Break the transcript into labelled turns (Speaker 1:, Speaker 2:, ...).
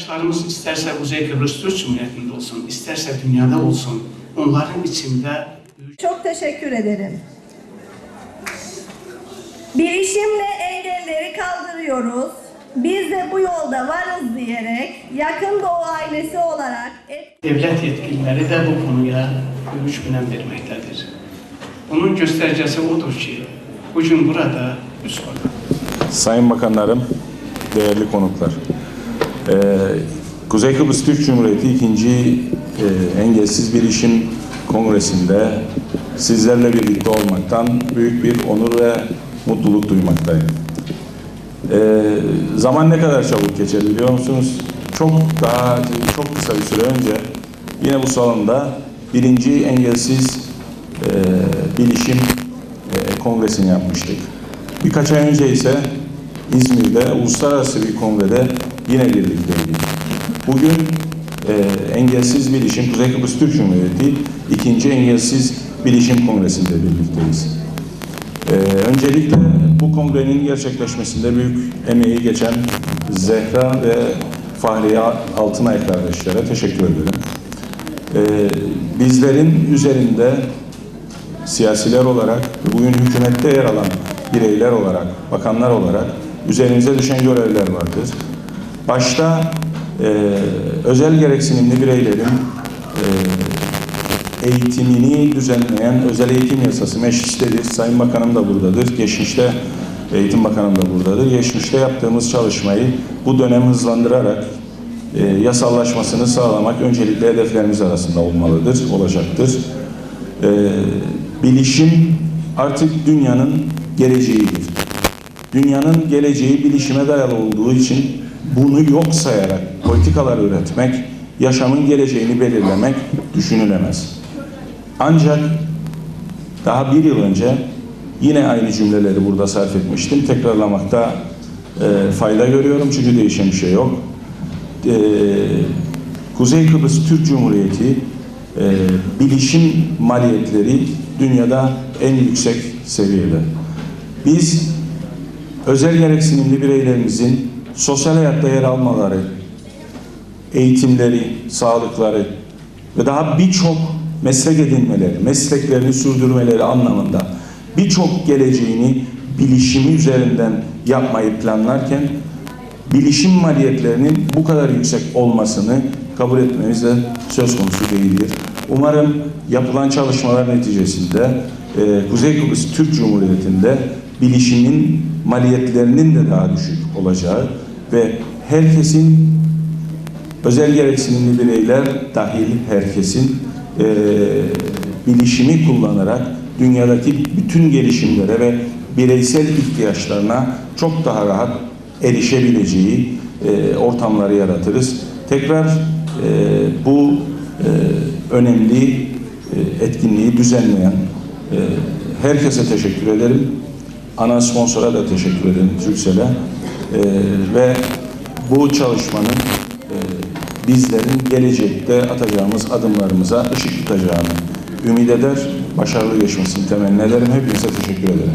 Speaker 1: Arkadaşlarımız isterse Kuzey Kıbrıs Türk Cumhuriyeti'nde olsun, isterse dünyada olsun, onların içinde
Speaker 2: Çok teşekkür ederim. Bilişimle engelleri kaldırıyoruz. Biz de bu yolda varız diyerek yakın doğu ailesi olarak et-
Speaker 1: devlet yetkilileri de bu konuya görüş önem vermektedir. Bunun göstergesi odur ki, bugün burada biz orada.
Speaker 3: Sayın Bakanlarım, değerli konuklar. Ee, Kuzey Kıbrıs Türk Cumhuriyeti 2. e, Engelsiz Bilişim Kongresi'nde sizlerle birlikte olmaktan büyük bir onur ve mutluluk duymaktayım. Ee, zaman ne kadar çabuk geçer biliyor musunuz? Çok daha çok kısa bir süre önce yine bu salonda birinci engelsiz e, bilişim e, kongresini yapmıştık. Birkaç ay önce ise İzmir'de uluslararası bir kongrede yine birlikteydik. Bugün e, Engelsiz Bilişim Kuzey Kıbrıs Türk Cumhuriyeti ikinci Engelsiz Bilişim Kongresi'nde birlikteyiz. Ee, öncelikle bu kongrenin gerçekleşmesinde büyük emeği geçen Zehra ve Fahriye Altınay kardeşlere teşekkür ederim. Ee, bizlerin üzerinde siyasiler olarak bugün hükümette yer alan bireyler olarak, bakanlar olarak üzerimize düşen görevler vardır. Başta e, özel gereksinimli bireylerin e, eğitimini düzenleyen özel eğitim yasası meclistedir. Sayın Bakanım da buradadır. Geçmişte Eğitim Bakanım da buradadır. Geçmişte yaptığımız çalışmayı bu dönem hızlandırarak e, yasallaşmasını sağlamak öncelikle hedeflerimiz arasında olmalıdır, olacaktır. E, bilişim artık dünyanın geleceğidir. Dünyanın geleceği bilişime dayalı olduğu için bunu yok sayarak politikalar üretmek, yaşamın geleceğini belirlemek düşünülemez. Ancak daha bir yıl önce yine aynı cümleleri burada sarf etmiştim. Tekrarlamakta e, fayda görüyorum çünkü değişen bir şey yok. E, Kuzey Kıbrıs Türk Cumhuriyeti e, bilişim maliyetleri dünyada en yüksek seviyede. Biz özel gereksinimli bireylerimizin sosyal hayatta yer almaları, eğitimleri, sağlıkları ve daha birçok meslek edinmeleri, mesleklerini sürdürmeleri anlamında birçok geleceğini bilişimi üzerinden yapmayı planlarken bilişim maliyetlerinin bu kadar yüksek olmasını kabul etmemiz de söz konusu değildir. Umarım yapılan çalışmalar neticesinde e, Kuzey Kıbrıs Türk Cumhuriyeti'nde bilişimin maliyetlerinin de daha düşük olacağı ve herkesin özel gereksinimli bireyler dahil herkesin e, bilişimi kullanarak dünyadaki bütün gelişimlere ve bireysel ihtiyaçlarına çok daha rahat erişebileceği e, ortamları yaratırız. Tekrar e, bu e, önemli e, etkinliği düzenleyen e, herkese teşekkür ederim. Ana sponsora da teşekkür ederim Türksel'e. E, ve bu çalışmanın e, bizlerin gelecekte atacağımız adımlarımıza ışık tutacağını ümit eder, başarılı geçmesini temenni ederim. Hepinize teşekkür ederim.